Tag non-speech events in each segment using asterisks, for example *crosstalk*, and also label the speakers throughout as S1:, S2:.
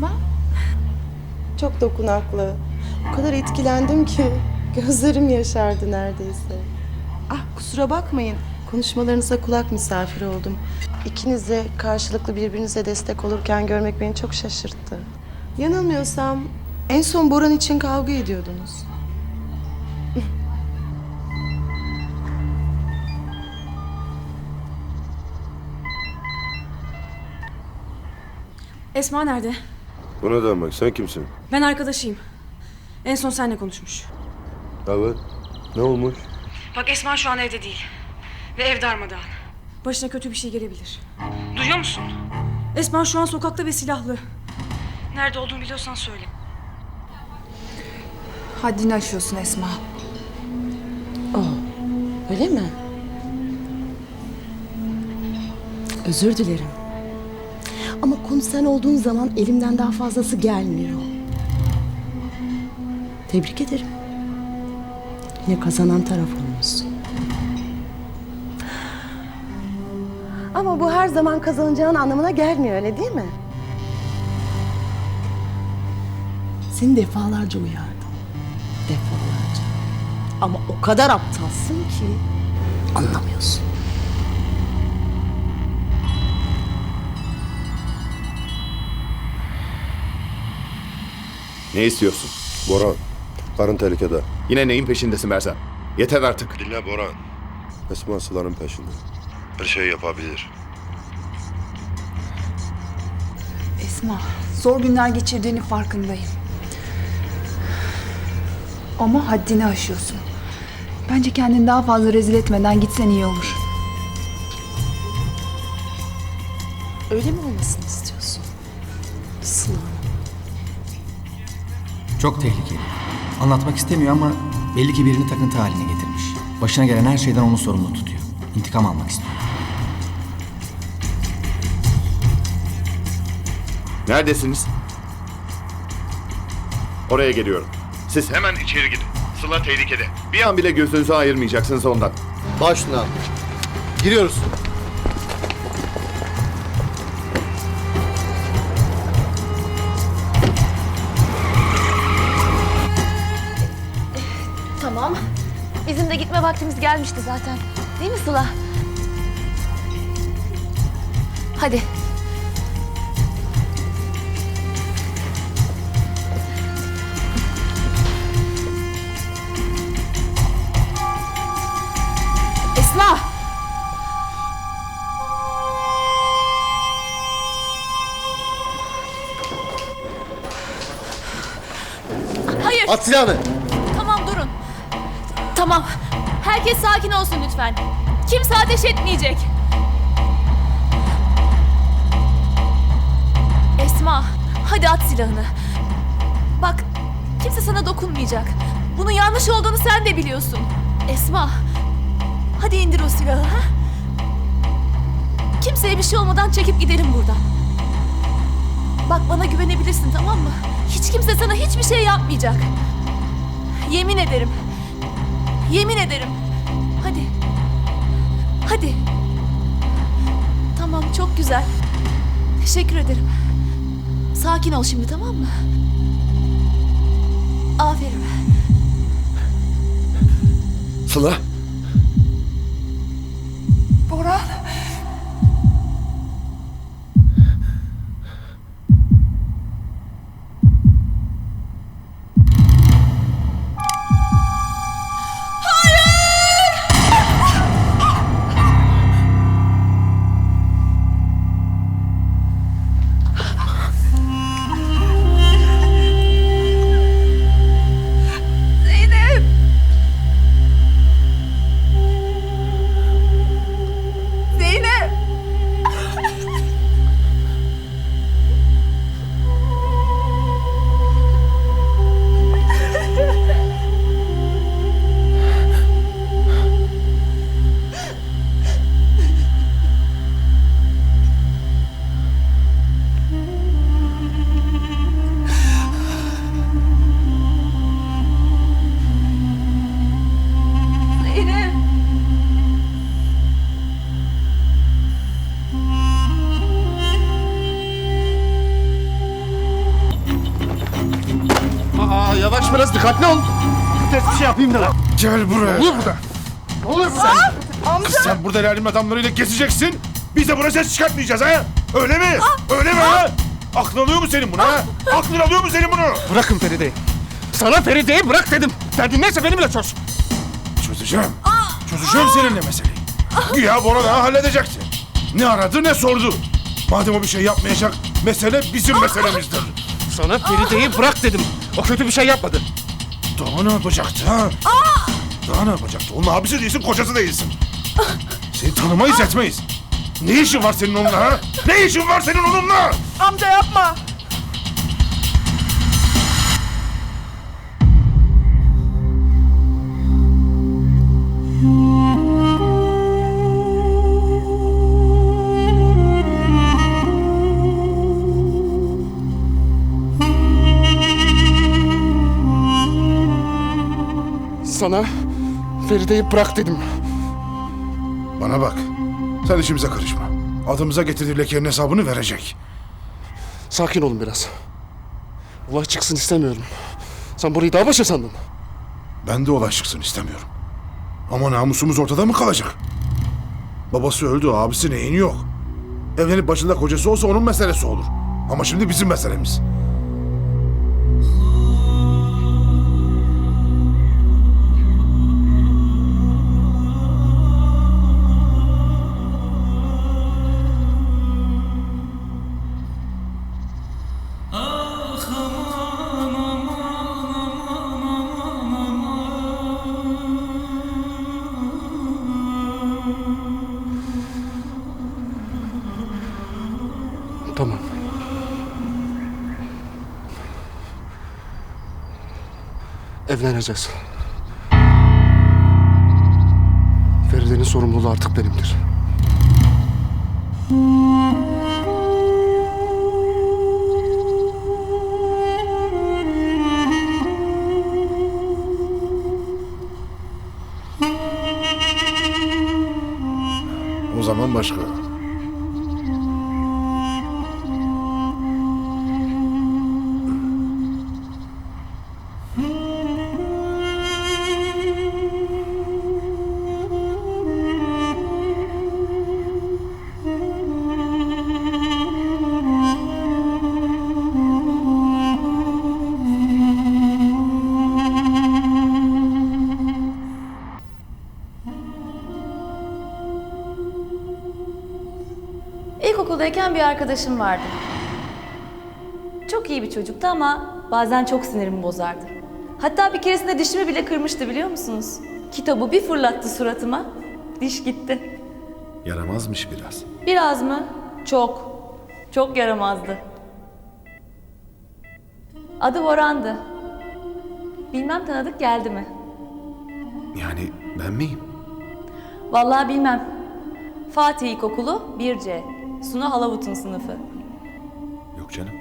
S1: Esma?
S2: Çok dokunaklı. O kadar etkilendim ki gözlerim yaşardı neredeyse. Ah kusura bakmayın. Konuşmalarınıza kulak misafiri oldum. İkiniz de karşılıklı birbirinize destek olurken görmek beni çok şaşırttı. Yanılmıyorsam en son Boran için kavga ediyordunuz.
S3: Esma nerede?
S4: Bu ne demek? Sen kimsin?
S3: Ben arkadaşıyım. En son seninle konuşmuş.
S4: Evet. Ne olmuş?
S3: Bak Esma şu an evde değil. Ve ev darmadağın. Başına kötü bir şey gelebilir. Duyuyor musun? Esma şu an sokakta ve silahlı. Nerede olduğunu biliyorsan söyle.
S1: Haddini aşıyorsun Esma.
S2: Öyle mi? Özür dilerim. Ama konu sen olduğun zaman elimden daha fazlası gelmiyor. Tebrik ederim. Yine kazanan taraf olmuşsun. Ama bu her zaman kazanacağın anlamına gelmiyor öyle değil mi? Seni defalarca uyardım. Defalarca. Ama o kadar aptalsın ki anlamıyorsun.
S5: Ne istiyorsun?
S4: Boran. Karın tehlikede.
S5: Yine neyin peşindesin Berzan? Yeter artık.
S4: Dinle Boran. Esma Sıla'nın peşinde. Her şeyi yapabilir.
S1: Esma, zor günler geçirdiğini farkındayım. Ama haddini aşıyorsun. Bence kendini daha fazla rezil etmeden gitsen iyi olur.
S2: Öyle mi olmasını
S6: Çok tehlikeli. Anlatmak istemiyor ama belli ki birini takıntı haline getirmiş. Başına gelen her şeyden onu sorumlu tutuyor. İntikam almak istiyor.
S5: Neredesiniz? Oraya geliyorum. Siz hemen içeri gidin. Sıla tehlikede. Bir an bile gözünüzü ayırmayacaksınız ondan.
S7: Başla. Giriyoruz.
S8: Tamam. Bizim de gitme vaktimiz gelmişti zaten. Değil mi Sıla? Hadi.
S3: Esma!
S8: Hayır.
S7: At silahını.
S8: Tamam. Herkes sakin olsun lütfen. Kimse ateş etmeyecek. Esma, hadi at silahını. Bak, kimse sana dokunmayacak. Bunun yanlış olduğunu sen de biliyorsun. Esma, hadi indir o silahı ha? Kimseye bir şey olmadan çekip gidelim buradan. Bak bana güvenebilirsin tamam mı? Hiç kimse sana hiçbir şey yapmayacak. Yemin ederim. Yemin ederim. Hadi. Hadi. Tamam çok güzel. Teşekkür ederim. Sakin ol şimdi tamam mı? Aferin.
S5: Sıla! Gel buraya.
S7: Ne oluyor burada? Ne oluyor burada?
S5: Kız sen burada el alem adamlarıyla gezeceksin. Biz de buraya ses çıkartmayacağız ha? Öyle mi? Öyle mi ha? Aklın alıyor mu senin bunu ha? Aklın alıyor mu senin bunu?
S7: Bırakın Feride'yi. Sana Feride'yi bırak dedim. Derdin neyse benimle çöz.
S5: Çözeceğim. Çözeceğim seninle meseleyi. Güya Bora daha halledecekti. Ne aradı ne sordu. Madem o bir şey yapmayacak, mesele bizim meselemizdir.
S7: Sana Feride'yi bırak dedim. O kötü bir şey yapmadı.
S5: Daha ne yapacaktı ha? Daha ne yapacaktı? Onun abisi değilsin, kocası değilsin. Seni tanımayız etmeyiz. Ne işin var senin onunla ha? Ne işin var senin onunla?
S2: Amca yapma.
S7: Sana Feride'yi bırak dedim.
S5: Bana bak. Sen işimize karışma. Adımıza getirdiği lekenin hesabını verecek.
S7: Sakin olun biraz. Olay çıksın istemiyorum. Sen burayı daha başa sandın.
S5: Ben de olay çıksın istemiyorum. Ama namusumuz ortada mı kalacak? Babası öldü, abisi neyin yok. Evlenip başında kocası olsa onun meselesi olur. Ama şimdi bizim meselemiz.
S7: Evleneceğiz. Feride'nin sorumluluğu artık benimdir.
S5: O zaman başka.
S8: Bir arkadaşım vardı. Çok iyi bir çocuktu ama bazen çok sinirimi bozardı. Hatta bir keresinde dişimi bile kırmıştı biliyor musunuz? Kitabı bir fırlattı suratıma, diş gitti.
S4: Yaramazmış biraz.
S8: Biraz mı? Çok. Çok yaramazdı. Adı Boran'dı. Bilmem tanıdık geldi mi?
S4: Yani ben miyim?
S8: Vallahi bilmem. Fatih İlkokulu 1C. Sunu Halavut'un sınıfı.
S4: Yok canım.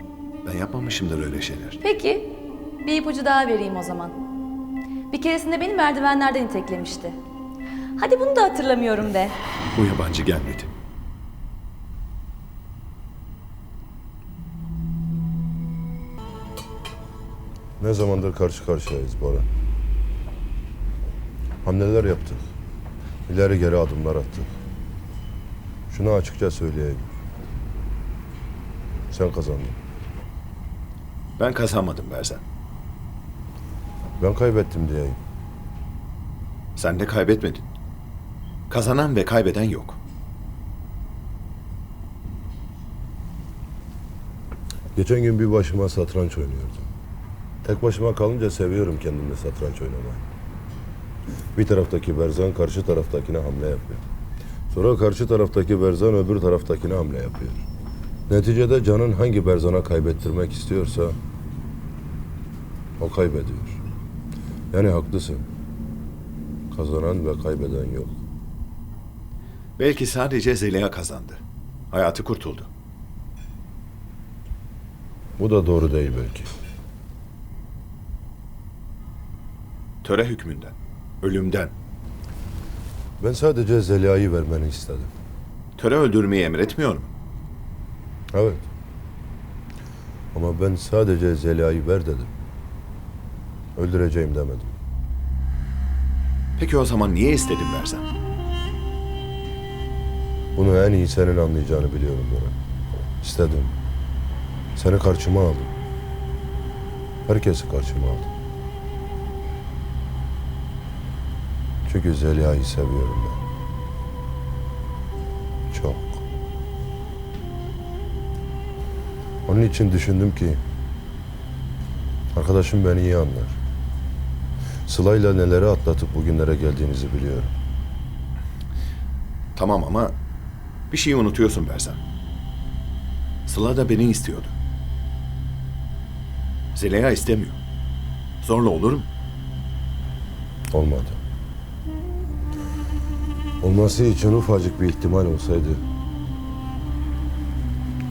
S4: Ben yapmamışımdır öyle şeyler.
S8: Peki, bir ipucu daha vereyim o zaman. Bir keresinde beni merdivenlerden iteklemişti. Hadi bunu da hatırlamıyorum de.
S4: Bu yabancı gelmedi.
S9: Ne zamandır karşı karşıyayız Bora. Hamleler yaptık. İleri geri adımlar attık. Şunu açıkça söyleyeyim. Sen kazandın.
S4: Ben kazanmadım Berzan.
S9: Ben kaybettim diyeyim.
S4: Sen de kaybetmedin. Kazanan ve kaybeden yok.
S9: Geçen gün bir başıma satranç oynuyordum. Tek başıma kalınca seviyorum kendimle satranç oynamayı. Bir taraftaki Berzan karşı taraftakine hamle yapıyor. Sonra karşı taraftaki Berzan öbür taraftakine hamle yapıyor. Neticede canın hangi Berzan'a kaybettirmek istiyorsa o kaybediyor. Yani haklısın. Kazanan ve kaybeden yok.
S4: Belki sadece Zeliha kazandı. Hayatı kurtuldu.
S9: Bu da doğru değil belki.
S4: Töre hükmünden, ölümden.
S9: Ben sadece Zeliha'yı vermeni istedim.
S4: Töre öldürmeyi emretmiyor mu?
S9: Evet. Ama ben sadece Zeliha'yı ver dedim. Öldüreceğim demedim.
S10: Peki o zaman niye istedin Berzan?
S9: Bunu en iyi senin anlayacağını biliyorum Bora. İstedim. Seni karşıma aldım. Herkesi karşıma aldım. Çünkü Zeliha'yı seviyorum ben. Onun için düşündüm ki arkadaşım beni iyi anlar. Sıla'yla neleri atlatıp bugünlere geldiğinizi biliyorum.
S10: Tamam ama bir şeyi unutuyorsun Berzan. Sıla da beni istiyordu. Zeliha istemiyor. Zorla olur mu?
S9: Olmadı. Olması için ufacık bir ihtimal olsaydı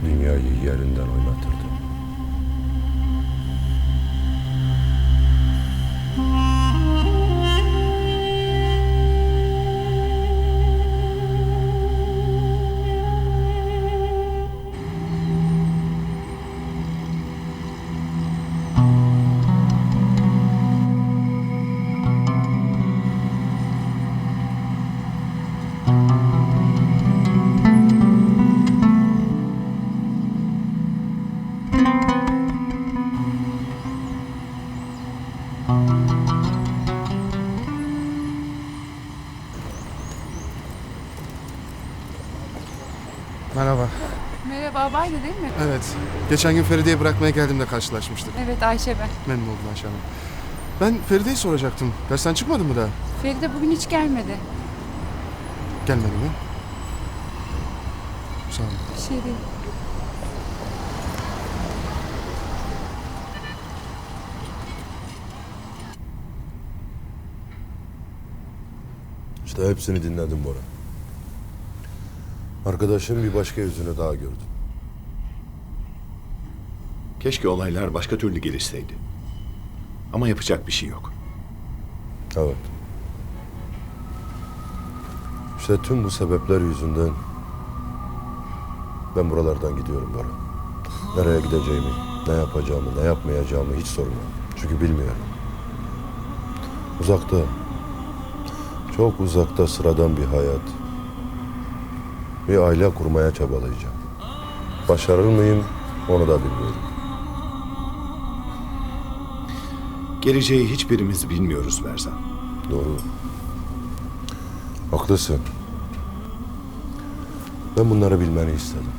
S9: dünyayı yerinden oynatırdı.
S3: Mi?
S7: Evet. Geçen gün Feride'yi bırakmaya geldiğimde karşılaşmıştık.
S3: Evet Ayşe ben.
S7: Memnun oldum Ayşe Hanım. Ben Feride'yi soracaktım. Dersten çıkmadın mı daha?
S3: Feride bugün hiç gelmedi.
S7: Gelmedi mi? Sağ olun.
S3: Bir şey değil.
S9: İşte hepsini dinledim Bora. Arkadaşın bir başka yüzünü daha gördüm.
S10: Keşke olaylar başka türlü gelişseydi. Ama yapacak bir şey yok.
S9: Evet. İşte tüm bu sebepler yüzünden ben buralardan gidiyorum Bora. Nereye gideceğimi, ne yapacağımı, ne yapmayacağımı hiç sormuyorum. Çünkü bilmiyorum. Uzakta, çok uzakta sıradan bir hayat, bir aile kurmaya çabalayacağım. Başarır mıyım onu da bilmiyorum.
S10: Geleceği hiçbirimiz bilmiyoruz Berzan.
S9: Doğru. Haklısın. Ben bunları bilmeni istedim.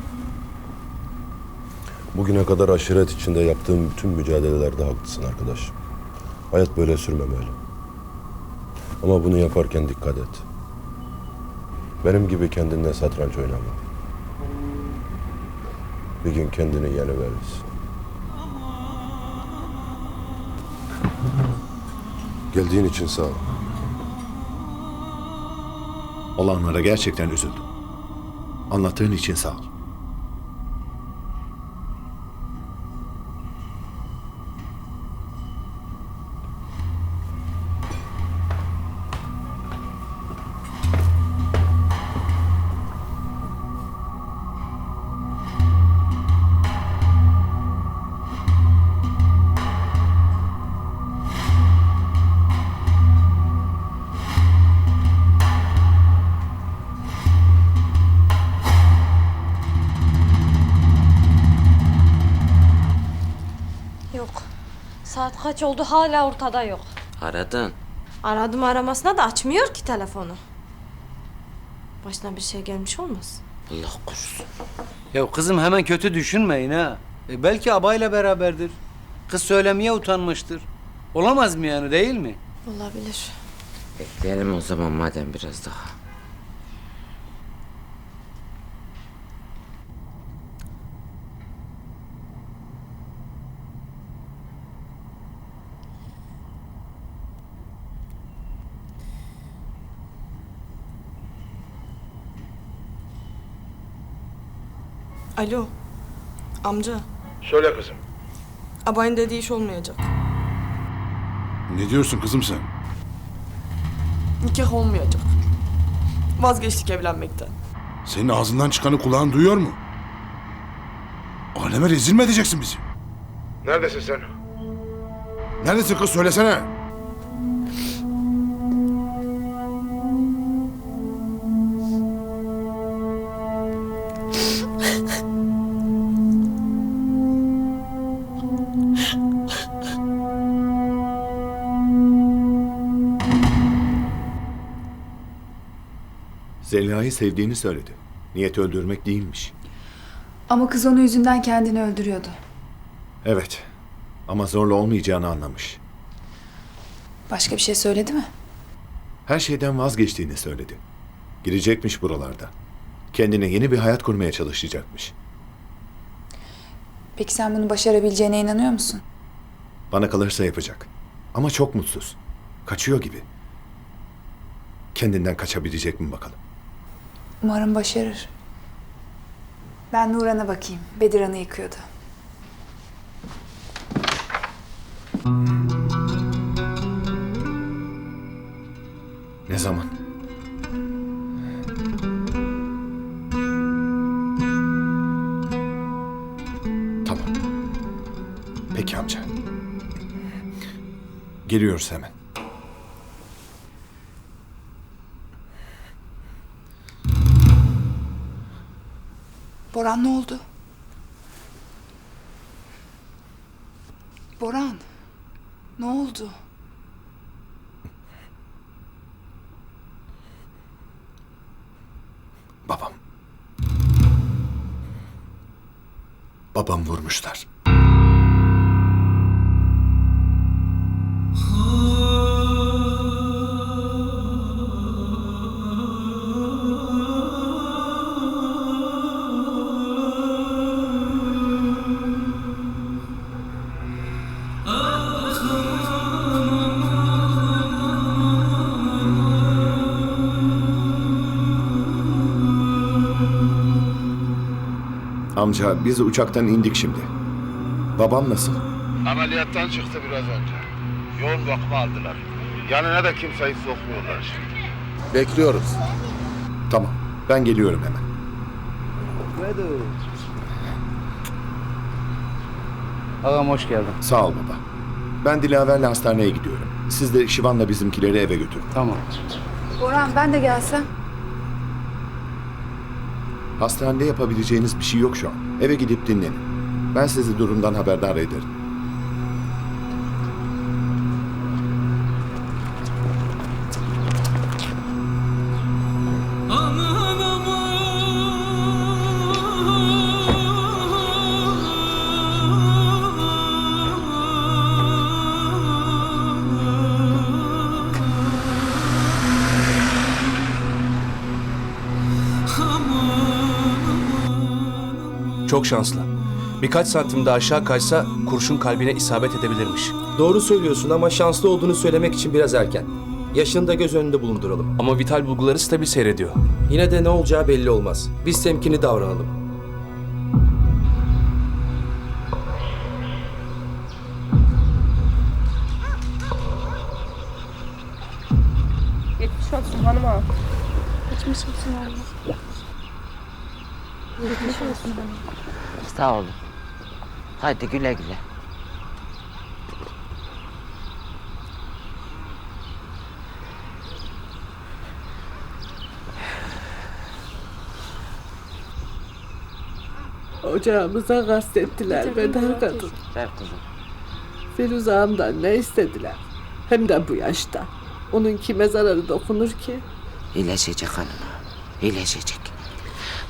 S9: Bugüne kadar aşiret içinde yaptığım bütün mücadelelerde haklısın arkadaş. Hayat böyle sürmemeli. Ama bunu yaparken dikkat et. Benim gibi kendinle satranç oynama. Bir gün kendini yeniverirsin. Geldiğin için sağ ol.
S10: Olanlara gerçekten üzüldüm. Anlattığın için sağ ol.
S11: Saat kaç oldu hala ortada yok.
S12: Aradın.
S11: Aradım aramasına da açmıyor ki telefonu. Başına bir şey gelmiş olmaz.
S12: Allah korusun.
S13: Ya kızım hemen kötü düşünmeyin ha. E belki abayla beraberdir. Kız söylemeye utanmıştır. Olamaz mı yani değil mi?
S11: Olabilir.
S12: Bekleyelim o zaman madem biraz daha.
S14: Alo. Amca.
S5: Söyle kızım.
S14: Abayın dediği iş olmayacak.
S5: Ne diyorsun kızım sen?
S14: Nikah olmayacak. Vazgeçtik evlenmekten.
S5: Senin ağzından çıkanı kulağın duyuyor mu? Aleme rezil mi edeceksin bizi? Neredesin sen? Neredesin kız söylesene.
S10: Zeliha'yı sevdiğini söyledi. Niyeti öldürmek değilmiş.
S1: Ama kız onu yüzünden kendini öldürüyordu.
S10: Evet. Ama zorla olmayacağını anlamış.
S1: Başka bir şey söyledi mi?
S10: Her şeyden vazgeçtiğini söyledi. Girecekmiş buralarda. Kendine yeni bir hayat kurmaya çalışacakmış.
S1: Peki sen bunu başarabileceğine inanıyor musun?
S10: Bana kalırsa yapacak. Ama çok mutsuz. Kaçıyor gibi. Kendinden kaçabilecek mi bakalım.
S1: Umarım başarır. Ben Nuran'a bakayım. Bediran'ı yıkıyordu.
S10: Ne zaman? Tamam. Peki amca. Geliyoruz hemen.
S1: Boran ne oldu? Boran. Ne oldu?
S10: Babam. Babam vurmuşlar. Amca biz uçaktan indik şimdi. Babam nasıl?
S5: Ameliyattan çıktı biraz önce. Yoğun bakıma aldılar. Yanına da kimseyi sokmuyorlar şimdi. Bekliyoruz.
S10: Tamam. Ben geliyorum hemen.
S15: Ağam hoş geldin.
S10: Sağ ol baba. Ben Dilaver'le hastaneye gidiyorum. Siz de Şivan'la bizimkileri eve götürün.
S15: Tamam.
S1: Boran ben de gelsem.
S10: Hastanede yapabileceğiniz bir şey yok şu an. Eve gidip dinlenin. Ben sizi durumdan haberdar ederim.
S16: Çok şanslı. Birkaç santim daha aşağı kaysa kurşun kalbine isabet edebilirmiş.
S17: Doğru söylüyorsun ama şanslı olduğunu söylemek için biraz erken. Yaşını da göz önünde bulunduralım.
S16: Ama vital bulguları stabil seyrediyor.
S17: Yine de ne olacağı belli olmaz. Biz temkinli davranalım.
S2: Geçmiş olsun hanıma.
S12: Sağ olun. Hadi güle güle.
S18: Ocağımıza kastettiler bedel kadın.
S12: Ver kızım.
S18: Firuz ağamdan ne istediler? Hem de bu yaşta. Onun kime zararı dokunur ki?
S12: İyileşecek hanım. İyileşecek.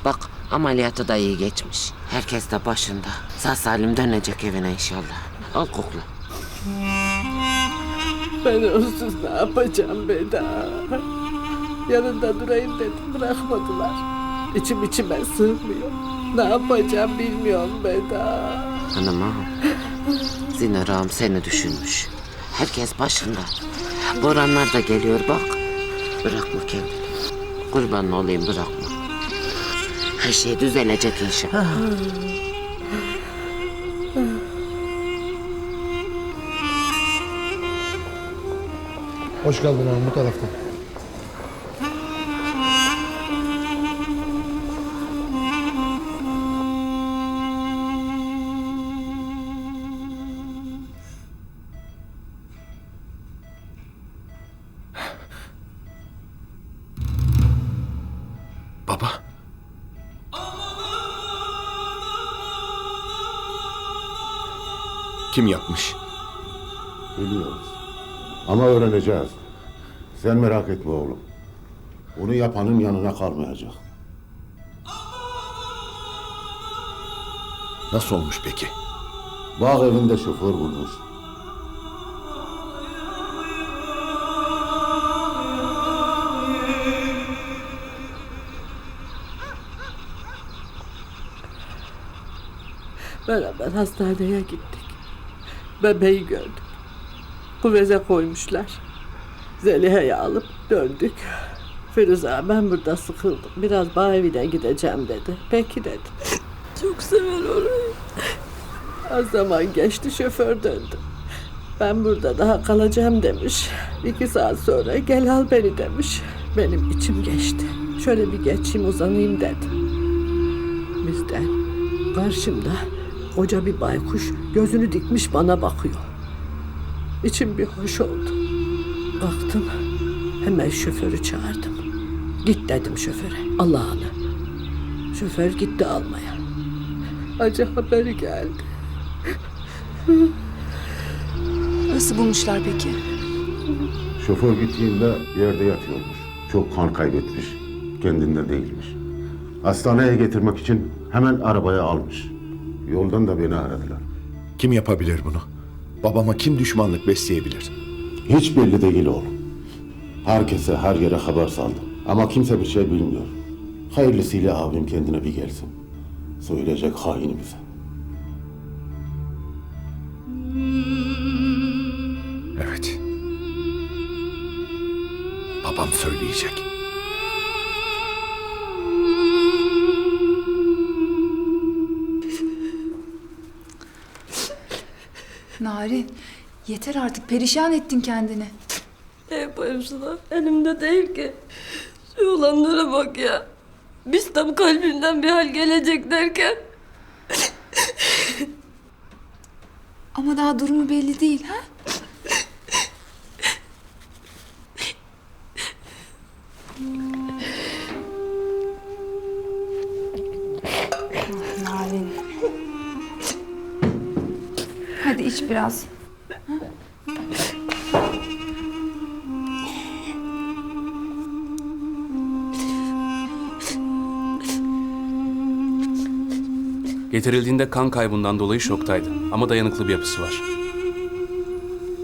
S12: Bak ameliyatı da iyi geçmiş. Herkes de başında. Sağ salim dönecek evine inşallah. Al kokla.
S18: Ben onsuz ne yapacağım Beda? Yanında durayım dedim bırakmadılar. İçim içime sığmıyor. Ne yapacağım bilmiyorum Beda.
S12: Hanım ağam. Zinar ağam seni düşünmüş. Herkes başında. Boranlar da geliyor bak. Bırakma kendini. Kurban olayım bırakma. Her şey düzelecek inşallah.
S5: Hoş geldin hanım bu taraftan.
S10: Kim yapmış?
S19: Biliyoruz. Ama öğreneceğiz. Sen merak etme oğlum. Onu yapanın yanına kalmayacak.
S10: Nasıl olmuş peki?
S19: Bağ evinde şoför bulmuş.
S18: Beraber hastaneye gittik. Bebeği gördük. Kuvveze koymuşlar. Zeliha'yı alıp döndük. Firuze ben burada sıkıldım. Biraz bağ evine gideceğim dedi. Peki dedim. Çok sever orayı. Az zaman geçti şoför döndü. Ben burada daha kalacağım demiş. İki saat sonra gel al beni demiş. Benim içim geçti. Şöyle bir geçeyim uzanayım dedim. Bizden karşımda koca bir baykuş gözünü dikmiş bana bakıyor. İçim bir hoş oldu. Baktım hemen şoförü çağırdım. Git dedim şoföre Allah'ını. Şoför gitti almaya. Acı haberi geldi.
S1: Nasıl bulmuşlar peki?
S19: Şoför gittiğinde yerde yatıyormuş. Çok kan kaybetmiş. Kendinde değilmiş. Hastaneye getirmek için hemen arabaya almış. Yoldan da beni aradılar.
S10: Kim yapabilir bunu? Babama kim düşmanlık besleyebilir?
S19: Hiç belli değil oğlum. Herkese her yere haber saldım. Ama kimse bir şey bilmiyor. Hayırlısıyla abim kendine bir gelsin. Söyleyecek haini bize.
S10: Evet. Babam söyleyecek.
S1: Narin, yeter artık perişan ettin kendini.
S11: Ne yapayım sana? Elimde değil ki. Şu olanlara bak ya. Biz tam kalbimden bir hal gelecek derken.
S1: Ama daha durumu belli değil ha? Biraz.
S16: Getirildiğinde kan kaybından dolayı şoktaydı. Ama dayanıklı bir yapısı var.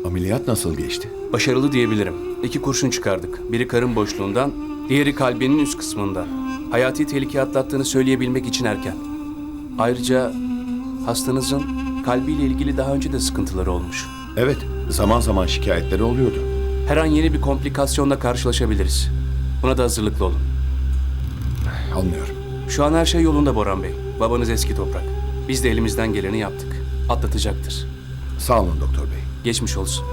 S10: Ameliyat nasıl geçti?
S16: Başarılı diyebilirim. İki kurşun çıkardık. Biri karın boşluğundan, diğeri kalbinin üst kısmından. Hayati tehlike atlattığını söyleyebilmek için erken. Ayrıca hastanızın kalbiyle ilgili daha önce de sıkıntıları olmuş.
S10: Evet, zaman zaman şikayetleri oluyordu.
S16: Her an yeni bir komplikasyonla karşılaşabiliriz. Buna da hazırlıklı olun.
S10: Anlıyorum.
S16: Şu an her şey yolunda Boran Bey. Babanız eski toprak. Biz de elimizden geleni yaptık. Atlatacaktır.
S10: Sağ olun doktor bey.
S16: Geçmiş olsun.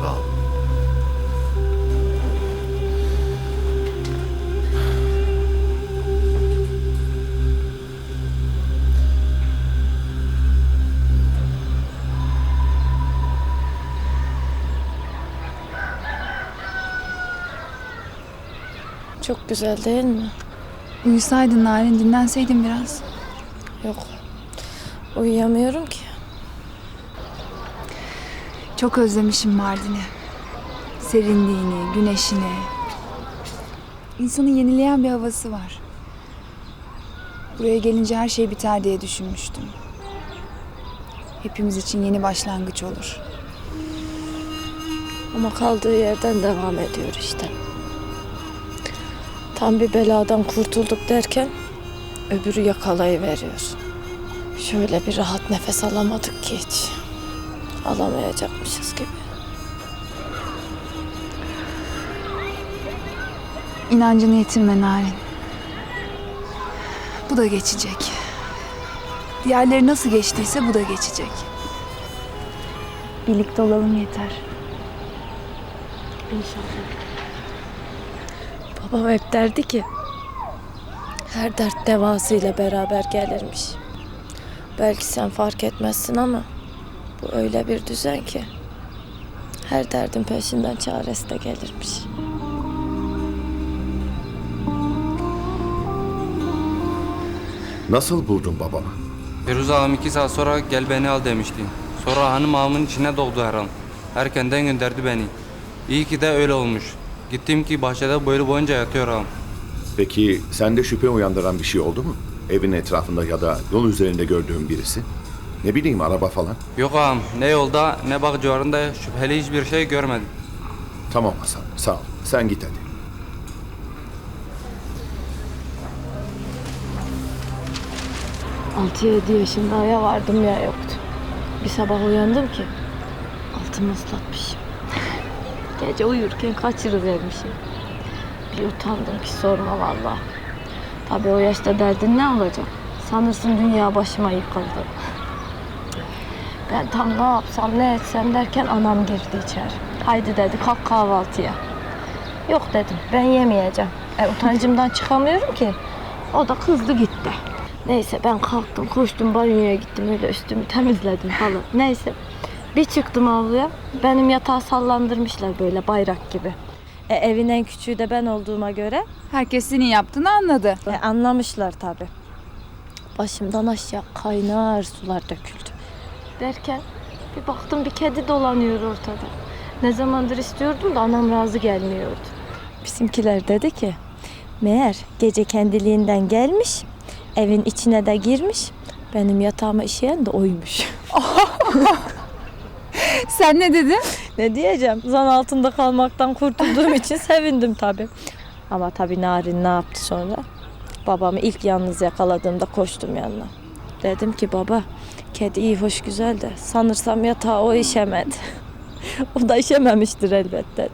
S10: Sağ olun.
S11: Çok güzel değil mi?
S1: Uyusaydın Narin, dinlenseydin biraz.
S11: Yok. Uyuyamıyorum ki.
S1: Çok özlemişim Mardin'i. Serinliğini, güneşini. İnsanı yenileyen bir havası var. Buraya gelince her şey biter diye düşünmüştüm. Hepimiz için yeni başlangıç olur.
S11: Ama kaldığı yerden devam ediyor işte. Tam bir beladan kurtulduk derken öbürü yakalayıveriyor. Şöyle bir rahat nefes alamadık ki hiç. Alamayacakmışız gibi.
S1: İnancını yitirme Narin. Bu da geçecek. Diğerleri nasıl geçtiyse bu da geçecek. Birlikte olalım yeter.
S11: İnşallah. Babam hep derdi ki her dert devasıyla beraber gelirmiş. Belki sen fark etmezsin ama bu öyle bir düzen ki her derdin peşinden çaresi de gelirmiş.
S10: Nasıl buldun babamı?
S15: Firuze ağam iki saat sonra gel beni al demişti. Sonra hanım ağamın içine doldu her an. Erkenden gönderdi beni. İyi ki de öyle olmuş. Gittim ki bahçede boylu boyunca yatıyor ağam.
S10: Peki sende şüphe uyandıran bir şey oldu mu? Evin etrafında ya da yol üzerinde gördüğün birisi? Ne bileyim araba falan.
S15: Yok ağam ne yolda ne bak civarında şüpheli hiçbir şey görmedim.
S10: Tamam Hasan sağ ol. Sen git hadi.
S11: Altı yedi yaşında aya vardım ya yoktu. Bir sabah uyandım ki altımı ıslatmışım. Gece uyurken kaçırıvermişim. Bir utandım ki sorma vallahi. Tabii o yaşta derdin ne olacak? Sanırsın dünya başıma yıkıldı. Ben tam ne yapsam ne etsem derken anam girdi içeri. Haydi dedi kalk kahvaltıya. Yok dedim ben yemeyeceğim. E, utancımdan çıkamıyorum ki. O da kızdı gitti. Neyse ben kalktım koştum banyoya gittim öyle üstümü temizledim falan. Neyse bir çıktım avluya benim yatağı sallandırmışlar böyle bayrak gibi. E, evin en küçüğü de ben olduğuma göre.
S1: Herkes senin yaptığını anladı.
S11: E, anlamışlar tabi. Başımdan aşağı kaynar sular döküldü. Derken bir baktım bir kedi dolanıyor ortada. Ne zamandır istiyordum da anam razı gelmiyordu. Bizimkiler dedi ki meğer gece kendiliğinden gelmiş evin içine de girmiş benim yatağıma işeyen de oymuş. *laughs*
S1: Sen ne dedin?
S11: Ne diyeceğim? Zan altında kalmaktan kurtulduğum *laughs* için sevindim tabii. Ama tabii Narin ne yaptı sonra? Babamı ilk yalnız yakaladığımda koştum yanına. Dedim ki baba, kedi iyi hoş güzel de sanırsam yatağa o işemedi. *laughs* o da işememiştir elbet dedi.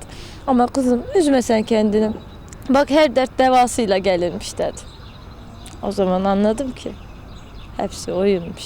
S11: Ama kızım üzme sen kendini. Bak her dert devasıyla gelirmiş dedi. O zaman anladım ki hepsi oyunmuş.